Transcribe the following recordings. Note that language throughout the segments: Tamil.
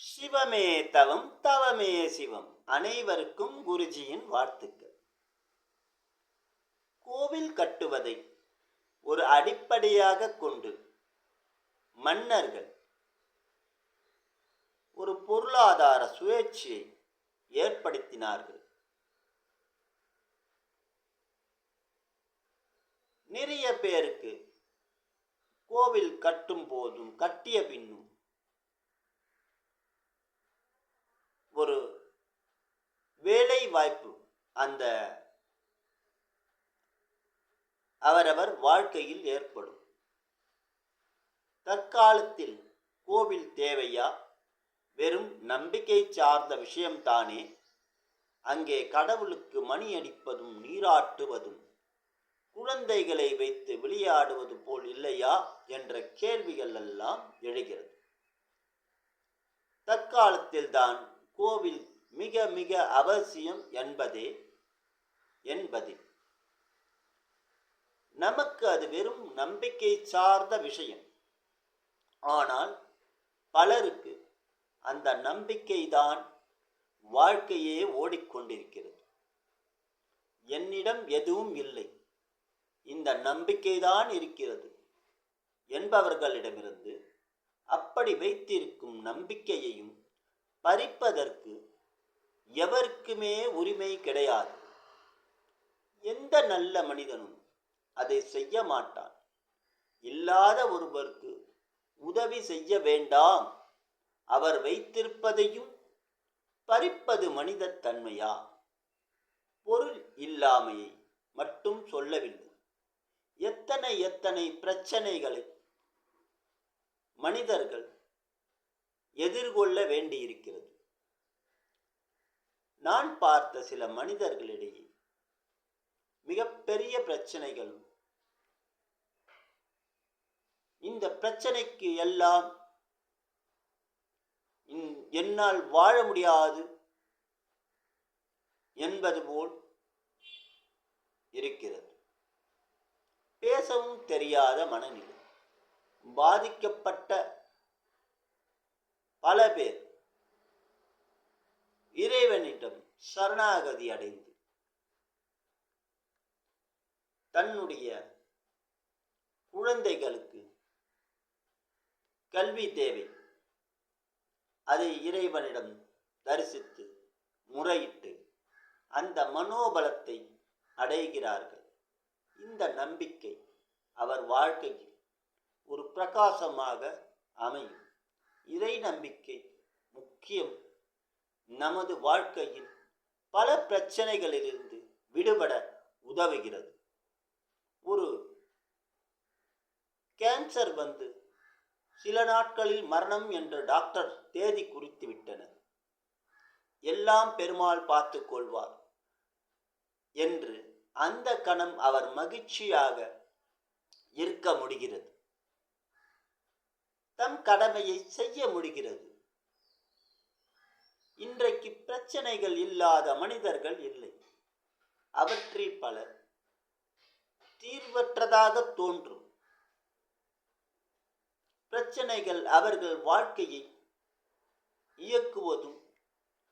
சிவமே தவம் தவமே சிவம். அனைவருக்கும் குருஜியின் வாழ்த்துக்கள். கோவில் கட்டுவதை ஒரு அடிப்படையாக கொண்டு மன்னர்கள் ஒரு பொருளாதார சுழற்சியை ஏற்படுத்தினார்கள். நிறைய பேருக்கு கோவில் கட்டும் போதும் கட்டிய பின்னும் ஒரு வேலை வாய்ப்பு அந்த அவரவர் வாழ்க்கையில் ஏற்படும். தற்காலத்தில் கோவில் தேவையா? வெறும் நம்பிக்கை சார்ந்த விஷயம்தானே. அங்கே கடவுளுக்கு மணி அடிப்பதும் நீராட்டுவதும் குழந்தைகளை வைத்து விளையாடுவது போல் இல்லையா? என்ற கேள்விகள் எல்லாம் எழுகிறது. தற்காலத்தில்தான் கோவில் மிக மிக அவசியம் என்பதே என்பதில். நமக்கு அது வெறும் நம்பிக்கை சார்ந்த விஷயம். ஆனால் பலருக்கு அந்த நம்பிக்கைதான் வாழ்க்கையே ஓடிக்கொண்டிருக்கிறது. என்னிடம் எதுவும் இல்லை. இந்த நம்பிக்கைதான் இருக்கிறது என்பவர்களிடமிருந்து அப்படி வைத்திருக்கும் நம்பிக்கையையும் பறிப்பதற்கு எவருக்குமே உரிமை கிடையாது. எந்த நல்ல மனிதனும் அதை செய்ய மாட்டான். இல்லாத ஒருவருக்கு உதவி செய்ய வேண்டாம். அவர் வைத்திருப்பதையும் பறிப்பது மனித தன்மையா? பொருள் இல்லாமையை மட்டும் சொல்லவில்லை. எத்தனை எத்தனை பிரச்சனைகளை மனிதர்கள் எதிர்கொள்ள வேண்டியிருக்கிறது. நான் பார்த்த சில மனிதர்களிடையே மிகப்பெரிய பிரச்சனைகளும் இந்த பிரச்சனைக்கு எல்லாம் இன்- என்னால் வாழ முடியாது என்பது போல் இருக்கிறது. பேசவும் தெரியாத மனநிலை பாதிக்கப்பட்ட பல பேர் இறைவனிடம் சரணாகதி அடைந்து தன்னுடைய குழந்தைகளுக்கு கல்வி தேவை. அதை இறைவனிடம் தரிசித்து முறையிட்டு அந்த மனோபலத்தை அடைகிறார்கள். இந்த நம்பிக்கை அவர் வாழ்க்கையில் ஒரு பிரகாசமாக அமையும். இறை நம்பிக்கை முக்கியம். நமது வாழ்க்கையில் பல பிரச்சனைகளிலிருந்து விடுபட உதவுகிறது. ஒரு கேன்சர் வந்து சில நாட்களில் மரணம் என்று டாக்டர் தேதி குறித்து விட்டனர். எல்லாம் பெருமாள் பார்த்து கொள்வார் என்று அந்த கணம் அவர் மகிழ்ச்சியாக இருக்க முடிகிறது. தம் கடமையை செய்ய முடிகிறது. இன்றைக்கு பிரச்சனைகள் இல்லாத மனிதர்கள் இல்லை. அவற்றில் பலர் தீர்வற்றதாக தோன்றும். பிரச்சனைகள் அவர்கள் வாழ்க்கையை இயக்குவதும்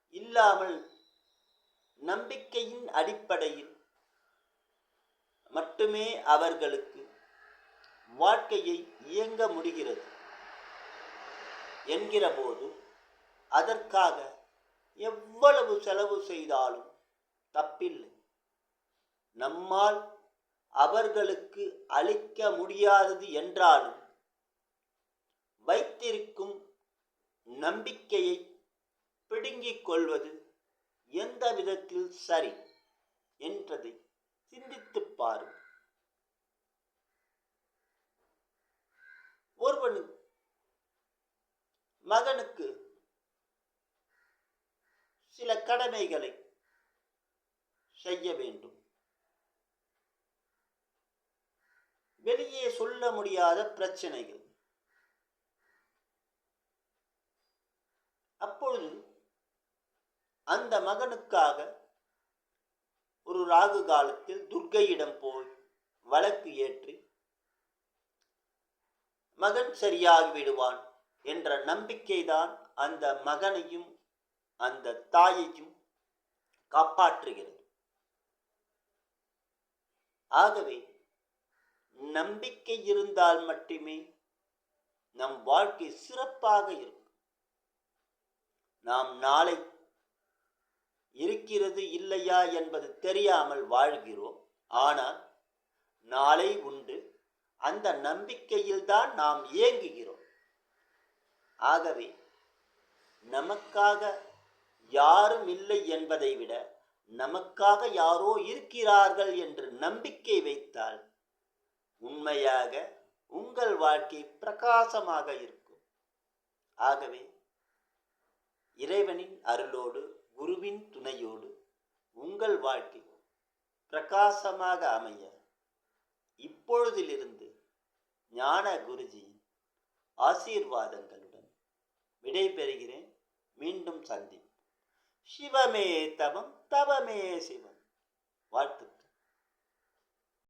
இல்லாமல் நம்பிக்கையின் அடிப்படையில் மட்டுமே அவர்களுக்கு வாழ்க்கையை இயங்க முடிகிறது. என்கிற போது அதற்காக எவ்வளவு செலவு செய்தாலும் தப்பில்லை. நம்மால் அவர்களுக்கு அளிக்க முடியாதது என்றாலும் வைத்திருக்கும் நம்பிக்கையை பிடுங்கிக் கொள்வது எந்த விதத்தில் சரி? என்றதை சிந்தித்துப் பாருங்கள். மகனுக்கு சில கடமைகளை செய்ய வேண்டும். வெளியே சொல்ல முடியாத பிரச்சனைகள். அப்பொழுது அந்த மகனுக்காக ஒரு ராகு காலத்தில் துர்க்கையிடம் போய் வழக்கு ஏற்றி மகன் சரியாகி விடுவான். என்ற நம்பிக்கைதான் அந்த மகனையும் அந்த தாயையும் காப்பாற்றுகிறது. ஆகவே நம்பிக்கை இருந்தால் மட்டுமே நம் வாழ்க்கை சிறப்பாக இருக்கும். நாம் நாளை இருக்கிறது இல்லையா என்பது தெரியாமல் வாழ்கிறோம். ஆனால் நாளை உண்டு. அந்த நம்பிக்கையில்தான் நாம் இயங்குகிறோம். ஆகவே நமக்காக யாரும் இல்லை என்பதை விட நமக்காக யாரோ இருக்கிறார்கள் என்று நம்பிக்கை வைத்தால் உண்மையாக உங்கள் வாழ்க்கை பிரகாசமாக இருக்கும். ஆகவே இறைவனின் அருளோடு குருவின் துணையோடு உங்கள் வாழ்க்கை பிரகாசமாக அமைய இப்பொழுதிலிருந்து ஞான குருஜியின் விடை விடைபெறுகிறேன். மீண்டும் சந்திப்போம். சிவமே தவம் தவமே சிவம். வாழ்த்து